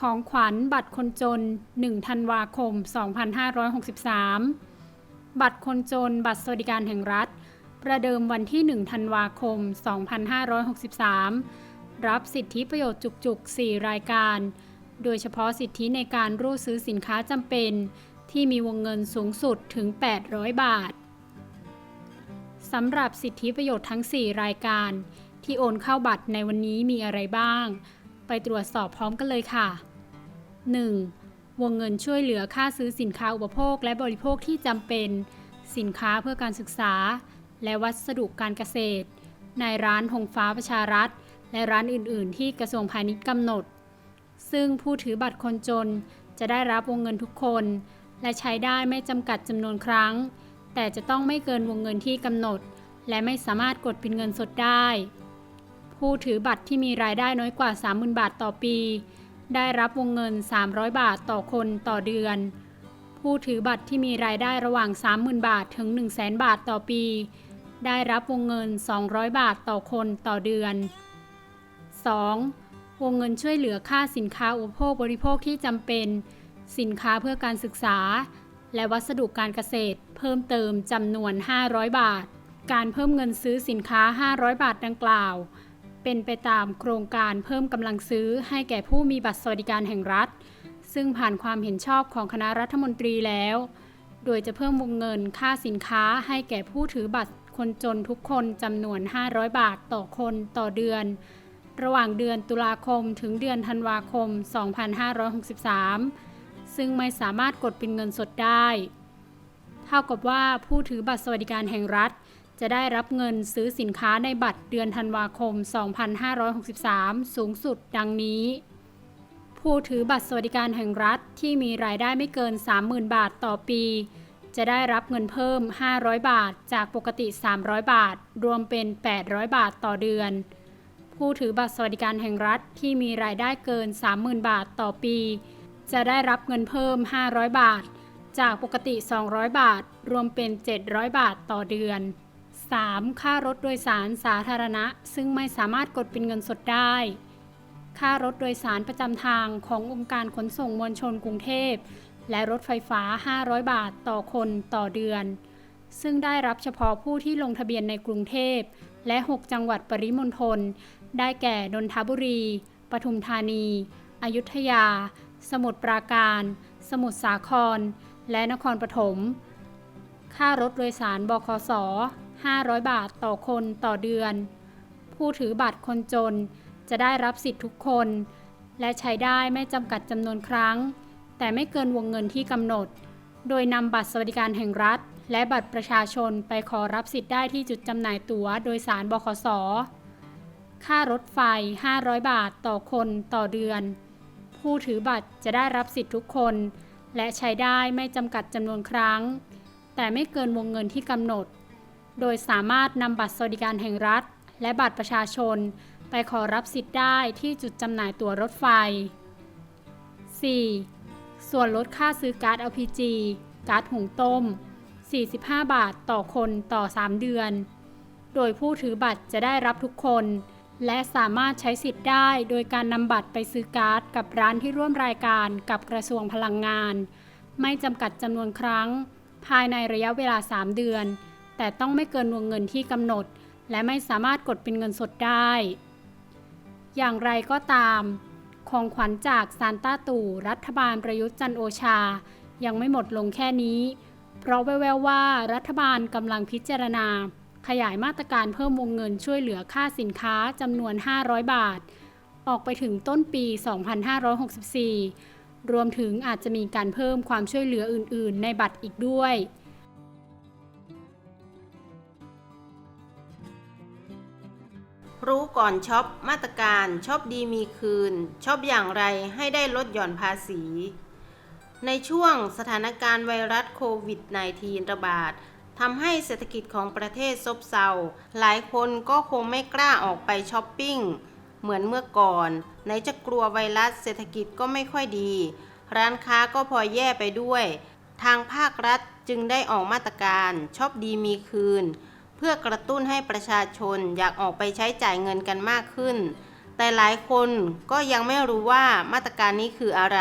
ของขวัญบัตรคนจน 1 ธันวาคม 2563 บัตรคนจน บัตรสวัสดิการแห่งรัฐ ประเดิมวันที่ 1 ธันวาคม 2563 รับสิทธิประโยชน์จุกๆ 4 รายการ โดยเฉพาะสิทธิในการรูดซื้อสินค้าจำเป็น ที่มีวงเงินสูงสุดถึง 800 บาท สำหรับสิทธิประโยชน์ทั้ง 4 รายการ ที่โอนเข้าบัตรในวันนี้มีอะไรบ้างไปตรวจสอบพร้อมกันเลยค่ะ 1. วงเงินช่วยเหลือค่าซื้อสินค้าอุปโภคและบริโภคที่จำเป็น สินค้าเพื่อการศึกษา และวัสดุการเกษตร ในร้านธงฟ้าประชารัฐ และร้านอื่น ๆ ที่กระทรวงพาณิชย์กำหนด ซึ่งผู้ถือบัตรคนจนจะได้รับวงเงินทุกคน และใช้ได้ไม่จำกัดจำนวนครั้ง แต่จะต้องไม่เกินวงเงินที่กำหนด และไม่สามารถกดเป็นเงินสดได้ ผู้ถือบัตรที่มีรายได้น้อยกว่า 30,000 บาทต่อปี ได้รับวงเงิน 300 บาทต่อคนต่อเดือน ผู้ถือบัตรที่มีรายได้ระหว่าง 30,000 บาทถึง 100,000 บาทต่อปี ได้รับวงเงิน 200 บาทต่อคนต่อเดือน 2. วงเงินช่วยเหลือค่าสินค้าอุปโภคบริโภคที่จำเป็น สินค้าเพื่อการศึกษา และวัสดุการเกษตร เพิ่มเติมจำนวน 500 บาท การเพิ่มเงินซื้อสินค้า 500 บาทดังกล่าว เป็นไปตามโครงการเพิ่มกำลังซื้อให้แก่ผู้มีบัตรสวัสดิการแห่งรัฐ ซึ่งผ่านความเห็นชอบของคณะรัฐมนตรีแล้ว โดยจะเพิ่มวงเงินค่าสินค้าให้แก่ผู้ถือบัตรคนจนทุกคนจำนวน 500 บาทต่อคนต่อเดือน ระหว่างเดือนตุลาคมถึงเดือนธันวาคม 2563 ซึ่งไม่สามารถกดเป็นเงินสดได้ เท่ากับว่าผู้ถือบัตรสวัสดิการแห่งรัฐ จะได้รับเงินซื้อสินค้าในบัตรเดือนธันวาคม 2563 สูงสุดดังนี้ ผู้ถือบัตรสวัสดิการแห่งรัฐที่มีรายได้ไม่เกิน 30,000 บาทต่อปี จะได้รับเงินเพิ่ม 500 บาท จากปกติ 300 บาท รวมเป็น 800 บาทต่อเดือน ผู้ถือบัตรสวัสดิการแห่งรัฐที่มีรายได้เกิน 30,000 บาทต่อปี จะได้รับเงินเพิ่ม 500 บาท จากปกติ 200 บาท รวมเป็น 700 บาทต่อเดือน 3. ค่ารถโดยสารสาธารณะ ซึ่งไม่สามารถกดเป็นเงินสดได้ ค่ารถโดยสารประจำทางขององค์การขนส่งมวลชนกรุงเทพ และรถไฟฟ้า 500 บาทต่อคนต่อเดือน ซึ่งได้รับเฉพาะผู้ที่ลงทะเบียนในกรุงเทพ และ 6 จังหวัดปริมณฑล ได้แก่ นนทบุรี ปทุมธานี อยุธยา สมุทรปราการ สมุทรสาคร และนครปฐมค่ารถโดยสารบคส 500 บาทต่อคนต่อเดือน ผู้ถือบัตรคนจนจะได้รับสิทธิ์ทุกคน และใช้ได้ไม่จำกัดจำนวนครั้ง แต่ไม่เกินวงเงินที่กำหนด โดยนำบัตรสวัสดิการแห่งรัฐ และบัตรประชาชนไปขอรับสิทธิ์ได้ที่จุดจำหน่ายตั๋วโดยสารบขส ค่ารถไฟ 500 บาทต่อคนต่อเดือน ผู้ถือบัตรจะได้รับสิทธิ์ทุกคน และใช้ได้ไม่จำกัดจำนวนครั้ง แต่ไม่เกินวงเงินที่กำหนด โดยสามารถนำบัตรสวัสดิการแห่งรัฐ และบัตรประชาชน ไปขอรับสิทธิ์ได้ที่จุดจำหน่ายตั๋วรถไฟ 4. ส่วนลดค่าซื้อการ์ด LPG การ์ดหุงต้ม 45 บาทต่อคนต่อ 3 เดือน โดยผู้ถือบัตรจะได้รับทุกคน และสามารถใช้สิทธิ์ได้โดยการนำบัตรไปซื้อการ์ดกับร้านที่ร่วมรายการกับกระทรวงพลังงาน ไม่จำกัดจำนวนครั้ง ภายในระยะเวลา 3 เดือน แต่ต้องไม่เกินวงเงินที่กำหนด และไม่สามารถกดเป็นเงินสดได้ อย่างไรก็ตาม ของขวัญจากซานต้าตู่รัฐบาลประยุทธ์จันโอชา ยังไม่หมดลงแค่นี้ เพราะแววๆว่ารัฐบาลกำลังพิจารณา ขยายมาตรการเพิ่มวงเงินช่วยเหลือค่าสินค้าจำนวน 500 บาท ออกไปถึงต้นปี 2564รวมถึงอาจจะมีการเพิ่มความช่วยเหลืออื่น ๆ ในบัตรอีกด้วย รู้ก่อนช็อปมาตรการช็อปดีมีคืนช็อปอย่างไรให้ได้ลดหย่อนภาษี ในช่วงสถานการณ์ไวรัสโควิด -19 ระบาดทำให้เศรษฐกิจของประเทศซบเซา หลายคนก็คงไม่กล้าออกไปช้อปปิ้ง เหมือนเมื่อก่อน ไหนจะกลัวไวรัสเศรษฐกิจก็ไม่ค่อยดี ร้านค้าก็พอแย่ไปด้วย ทางภาครัฐจึงได้ออกมาตรการช็อปดีมีคืน เพื่อกระตุ้นให้ประชาชนอยากออกไปใช้จ่ายเงินกันมากขึ้นแแต่หลายคนก็ยังไม่รู้ว่ามาตรการนี้คืออะไร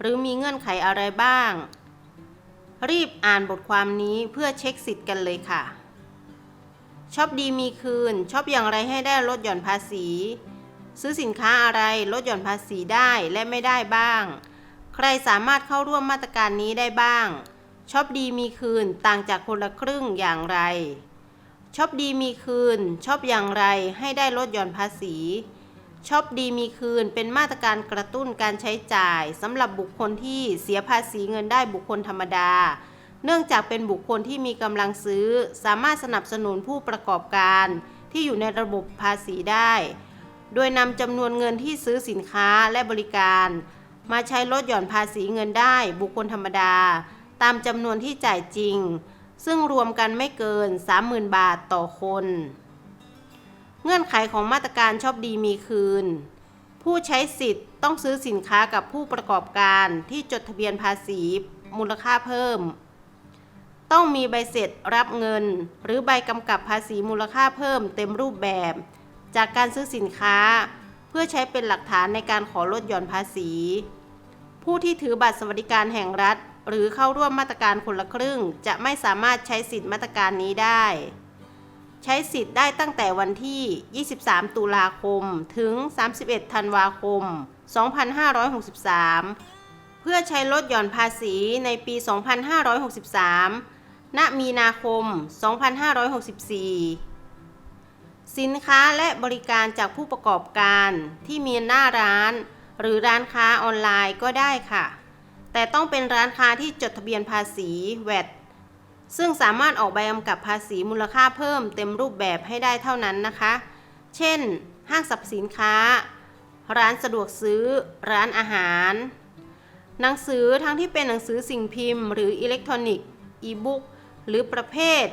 หรือมีเงื่อนไขอะไรบ้าง รีบอ่านบทความนี้เพื่อเช็คสิทธิ์กันเลยค่ะชอบดีมีคืนชอบอย่างไรให้ได้ลดหย่อนภาษี ซื้อสินค้าอะไรลดหย่อนภาษีได้และไม่ได้บ้าง ใครสามารถเข้าร่วมมาตรการนี้ได้บ้างชอบดีมีคืนต่างจากคนละครึ่งอย่างไร ชอบดีมีคืนชอบอย่างไรให้ได้ลดหย่อนภาษีชอบดีมีคืนเป็นมาตรการกระตุ้นการใช้จ่ายสำหรับบุคคลที่เสียภาษีเงินได้บุคคลธรรมดา เนื่องจากเป็นบุคคลที่มีกำลังซื้อ สามารถสนับสนุนผู้ประกอบการที่อยู่ในระบบภาษีได้ โดยนำจำนวนเงินที่ซื้อสินค้าและบริการ มาใช้ลดหย่อนภาษีเงินได้บุคคลธรรมดา ตามจำนวนที่จ่ายจริง ซึ่งรวมกันไม่เกิน 30,000 บาทต่อคน เงื่อนไขของมาตรการชอบดีมีคืน ผู้ใช้สิทธิ์ต้องซื้อสินค้ากับผู้ประกอบการที่จดทะเบียนภาษีมูลค่าเพิ่ม ต้องมีใบเสร็จรับเงิน หรือใบกำกับภาษีมูลค่าเพิ่มเต็มรูปแบบ จากการซื้อสินค้า เพื่อใช้เป็นหลักฐานในการขอลดหย่อนภาษี ผู้ที่ถือบัตรสวัสดิการแห่งรัฐ หรือเข้าร่วมมาตรการคนละครึ่ง จะไม่สามารถใช้สิทธิมาตรการนี้ได้ ใช้สิทธิ์ได้ตั้งแต่วันที่ 23 ตุลาคม ถึง 31 ธันวาคม 2563 เพื่อใช้ลดหย่อนภาษีในปี 2563 ณ มีนาคม 2564สินค้าและบริการจากผู้ประกอบการที่มีหน้าร้าน หรือร้านค้าออนไลน์ก็ได้ค่ะ แต่ต้องเป็นร้านค้าที่จดทะเบียนภาษีแวดซึ่งสามารถออกใบกำกับภาษีมูลค่าเพิ่มเต็มรูปแบบให้ได้เท่านั้นนะคะ เช่น ห้างสรรพสินค้า ร้านสะดวกซื้อ ร้านอาหาร หนังสือทั้งที่เป็นหนังสือสิ่งพิมพ์ หรืออิเล็กทรอนิกส์ อีบุ๊ก หรือประเภท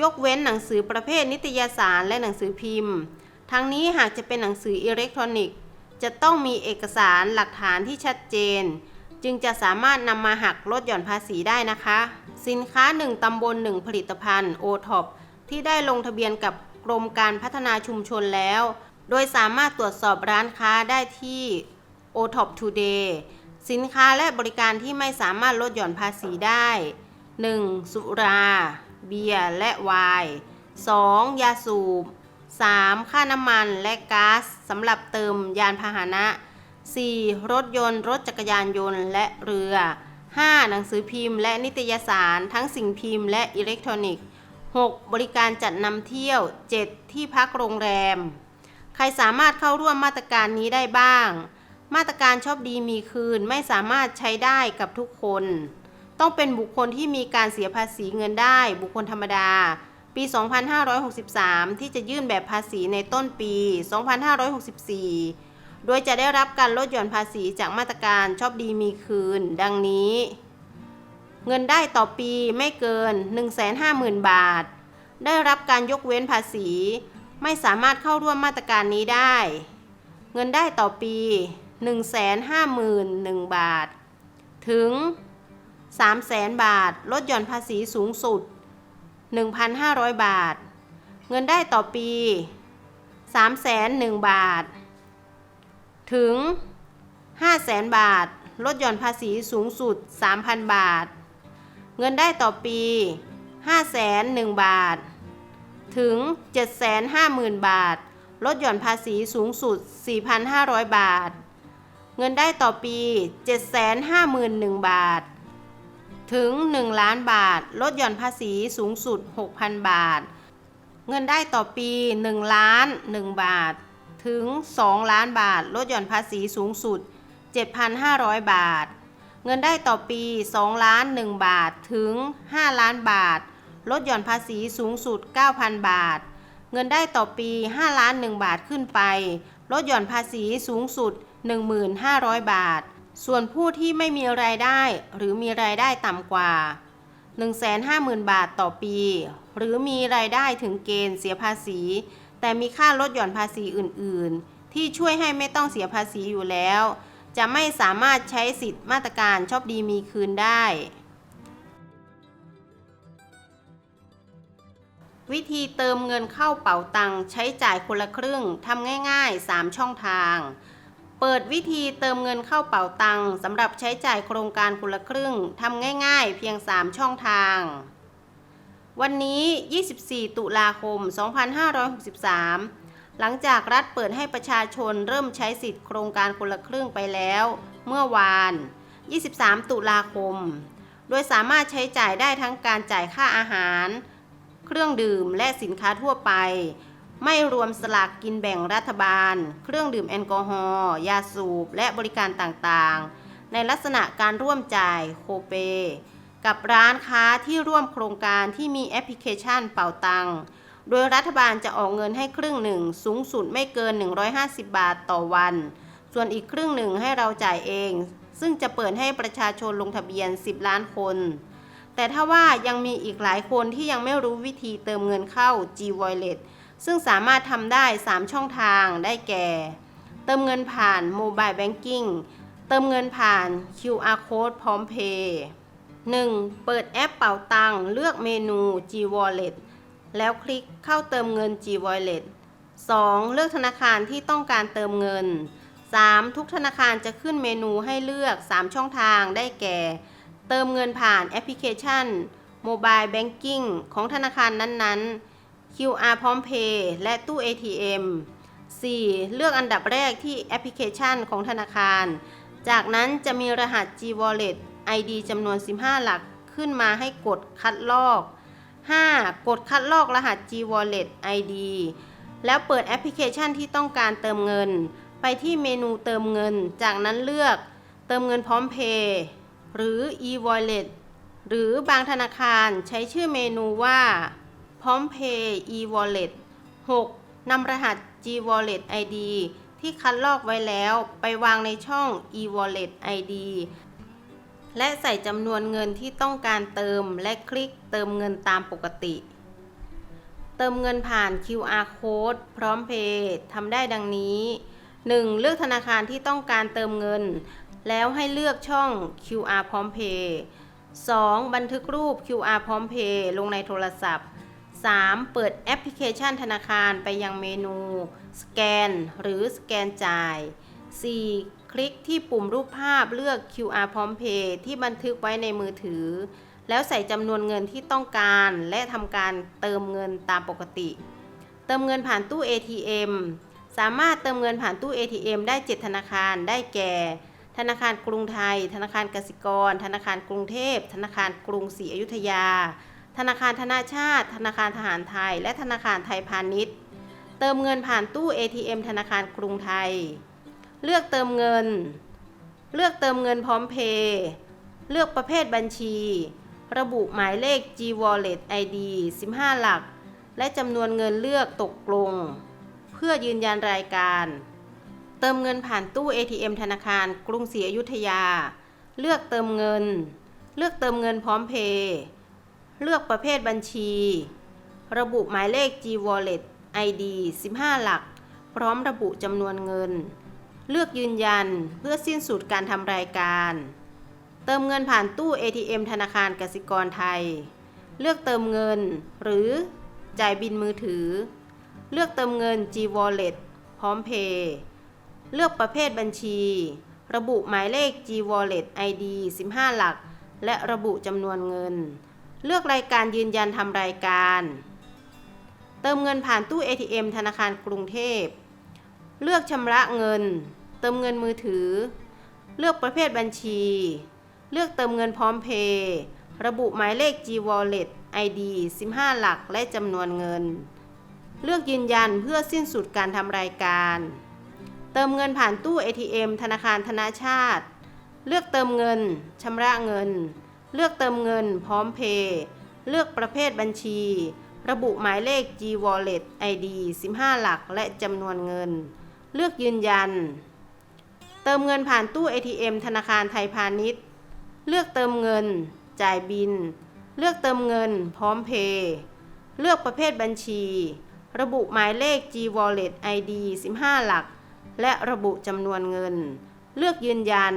ยกเว้นหนังสือประเภทนิตยสารและหนังสือพิมพ์ ทั้งนี้หากจะเป็นหนังสืออิเล็กทรอนิกส์ จะต้องมีเอกสารหลักฐานที่ชัดเจน จึงจะสามารถนำมาหักลดหย่อนภาษีได้นะคะ สินค้า 1 ตำบล 1 ผลิตภัณฑ์ o t o p ที่ได้ลงทะเบียนกับกรมการพัฒนาชุมชนแล้ว โดยสามารถตรวจสอบร้านค้าได้ที่ o t o p Today สินค้าและบริการที่ไม่สามารถลดหย่อนภาษีได้ 1. สุรา เบียร์ และไวน์ 2. ยาสูบ 3. ค่าน้ำมันและก๊าซสำหรับเติมยานพาหนะ 4. รถยนต์ รถจักรยานยนต์ และเรือ 5. หนังสือพิมพ์และนิตยสาร ทั้งสิ่งพิมพ์และอิเล็กทรอนิกส์ 6. บริการจัดนำเที่ยว 7. ที่พักโรงแรม ใครสามารถเข้าร่วมมาตรการนี้ได้บ้าง มาตรการชอบดีมีคืนไม่สามารถใช้ได้กับทุกคน ต้องเป็นบุคคลที่มีการเสียภาษีเงินได้ บุคคลธรรมดา ปี 2563 ที่จะยื่นแบบภาษีในต้นปี 2564 โดยจะได้รับการลดหย่อนภาษีจากมาตรการชอบดีมีคืน ดังนี้ เงินได้ต่อปีไม่เกิน 150,000 บาท ได้รับการยกเว้นภาษี ไม่สามารถเข้าร่วมมาตรการนี้ได้ เงินได้ต่อปี 151,000 บาท ถึง 300,000 บาท ลดหย่อนภาษีสูงสุด 1,500 บาท เงินได้ต่อปี 301,000 บาท ถึง 500,000บาท ลดหย่อนภาษีสูงสุด 3,000 บาท เงินได้ต่อปี 501,000บาท ถึง 750,000 บาท ลดหย่อนภาษีสูงสุด 4,500 บาท เงินได้ต่อปี 751,000 บาท ถึง 1 ล้านบาท ลดหย่อนภาษีสูงสุด 6,000 บาท เงินได้ต่อปี 1 ล้าน 1 บาท ถึง 2 ล้านบาท ลดหย่อนภาษีสูงสุด 7,500 บาท เงินได้ต่อปี 2 ล้าน 1 บาทถึง 5 ล้านบาท ลดหย่อนภาษีสูงสุด 9,000 บาท เงินได้ต่อปี 5 ล้าน 1 บาทขึ้นไป ลดหย่อนภาษีสูงสุด 1,500 บาท ส่วนผู้ที่ไม่มีรายได้หรือมีรายได้ต่ำกว่า 150,000 บาทต่อปี หรือมีรายได้ถึงเกณฑ์เสียภาษี แต่มีค่าลดหย่อนภาษีอื่น ๆ ที่ช่วยให้ไม่ต้องเสียภาษีอยู่แล้ว จะไม่สามารถใช้สิทธิ์มาตรการชอบดีมีคืนได้ วิธีเติมเงินเข้าเป๋าตังใช้จ่ายคนละครึ่งทำง่าย ๆ 3 ช่องทางเปิดวิธีเติมเงินเข้าเป๋าตังสำหรับใช้จ่ายโครงการคนละครึ่งทำง่ายๆ เพียง 3 ช่องทาง วันนี้ 24 ตุลาคม 2563 หลังจากรัฐเปิดให้ประชาชนเริ่มใช้สิทธิ์โครงการคนละครึ่งไปแล้ว เมื่อวาน 23 ตุลาคม โดยสามารถใช้จ่ายได้ทั้งการจ่ายค่าอาหาร เครื่องดื่มและสินค้าทั่วไป ไม่รวมสลากกินแบ่งรัฐบาล เครื่องดื่มแอลกอฮอล์ ยาสูบ และบริการต่างๆ ในลักษณะการร่วมจ่ายโคเป กับร้านค้าที่ร่วมโครงการที่มีแอปพลิเคชันเป่าตังค์โดยรัฐบาลจะออกเงินให้ครึ่งหนึ่ง สูงสุดไม่เกิน 150 บาทต่อวัน ส่วนอีกครึ่งหนึ่งให้เราจ่ายเอง ซึ่งจะเปิดให้ประชาชนลงทะเบียน 10 ล้านคน แต่ถ้าว่ายังมีอีกหลายคนที่ยังไม่รู้วิธีเติมเงินเข้า G Wallet ซึ่งสามารถทำได้ 3 ช่องทางได้แก่ เติมเงินผ่าน Mobile Banking เติมเงินผ่าน QR Code พร้อมเพย์ 1. เปิดแอปเป่าตังเลือกเมนู G Wallet แล้วคลิกเข้าเติมเงิน G Wallet 2. เลือกธนาคารที่ต้องการเติมเงิน 3. ทุกธนาคารจะขึ้นเมนูให้เลือก 3 ช่องทางได้แก่ เติมเงินผ่านแอปพลิเคชัน Mobile Banking ของธนาคารนั้นๆ QR พร้อมเพย์และตู้ ATM 4. เลือกอันดับแรกที่แอปพลิเคชันของธนาคาร จากนั้นจะมีรหัส G Wallet ID จำนวน 15 หลักขึ้นมาให้กดคัดลอก 5. กดคัดลอกรหัส G Wallet ID แล้วเปิดแอปพลิเคชันที่ต้องการเติมเงิน ไปที่เมนูเติมเงิน จากนั้นเลือกเติมเงินพร้อมเพย์หรือ e-wallet หรือบางธนาคารใช้ชื่อเมนูว่าพร้อมเพย์ e-wallet 6. นำรหัส G Wallet ID ที่คัดลอกไว้แล้วไปวางในช่อง e-wallet ID และใส่จำนวนเงินที่ต้องการเติมและคลิกเติมเงินตามปกติ เติมเงินผ่าน QR Code พร้อมเพย์ทำได้ดังนี้ 1. เลือกธนาคารที่ต้องการเติมเงิน แล้วให้เลือกช่อง QR พร้อมเพย์ 2. บันทึกรูป QR พร้อมเพย์ลงในโทรศัพท์ 3. เปิดแอปพลิเคชันธนาคารไปยังเมนู สแกน หรือสแกนจ่าย 4. คลิกที่ปุ่มรูปภาพเลือก QR พร้อมเพย์ที่บันทึกไว้ในมือถือ แล้วใส่จำนวนเงินที่ต้องการ และทำการเติมเงินตามปกติ เติมเงินผ่านตู้ ATM สามารถเติมเงินผ่านตู้ ATM ได้ 7 ธนาคารได้แก่ ธนาคารกรุงไทย ธนาคารกสิกร ธนาคารกรุงเทพ ธนาคารกรุงศรีอยุธยา ธนาคารธนาชาติ ธนาคารทหารไทย และธนาคารไทยพาณิชย์ เติมเงินผ่านตู้ ATM ธนาคารกรุงไทย เลือกเติมเงิน เลือกเติมเงินพร้อมเพย์เลือกประเภทบัญชี ระบุหมายเลข G Wallet ID 15 หลัก และจำนวนเงินเลือกตกลง เพื่อยืนยันรายการ เติมเงินผ่านตู้ ATM ธนาคารกรุงศรีอยุธยา เลือกเติมเงิน เลือกเติมเงินพร้อมเพย์เลือกประเภทบัญชี ระบุหมายเลข G Wallet ID 15 หลัก พร้อมระบุจำนวนเงิน เลือกยืนยันเพื่อสิ้นสุดการทำรายการ เติมเงินผ่านตู้ ATM ธนาคารกสิกรไทย เลือกเติมเงิน หรือจ่ายบินมือถือ เลือกเติมเงิน G Wallet พร้อมเพย์เลือกประเภทบัญชี ระบุหมายเลข G Wallet ID 15 หลัก และระบุจำนวนเงิน เลือกรายการยืนยันทำรายการ เติมเงินผ่านตู้ ATM ธนาคารกรุงเทพ เลือกชำระเงิน ติมเงินมือถือ เลือกประเภทบัญชี เลือกเติมเงินพร้อมเพย์ระบุหมายเลข G Wallet ID 15 หลักและจำนวนเงิน เลือกยืนยันเพื่อสิ้นสุดการทำรายการ เติมเงินผ่านตู้ ATM ธนาคารธนาชาติ เลือกเติมเงินชำระเงิน เลือกเติมเงินพร้อมเพย์เลือกประเภทบัญชี ระบุหมายเลข G Wallet ID 15 หลักและจำนวนเงิน เลือกยืนยัน เติมเงินผ่านตู้ ATM ธนาคารไทยพาณิชย์ เลือกเติมเงิน จ่ายบิน เลือกเติมเงิน พร้อมเพย์เลือกประเภทบัญชี ระบุหมายเลข G Wallet ID 15 หลัก และระบุจำนวนเงิน เลือกยืนยัน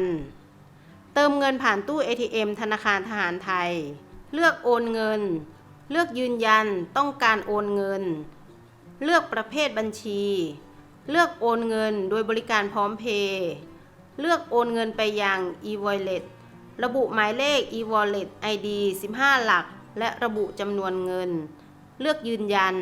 เติมเงินผ่านตู้ ATM ธนาคารทหารไทย เลือกโอนเงิน เลือกยืนยันต้องการโอนเงิน เลือกประเภทบัญชี เลือกโอนเงินโดยบริการพร้อมเพย์ เลือกโอนเงินไปยัง e-wallet ระบุหมายเลข e-wallet ID 15 หลัก และระบุจำนวนเงิน เลือกยืนยัน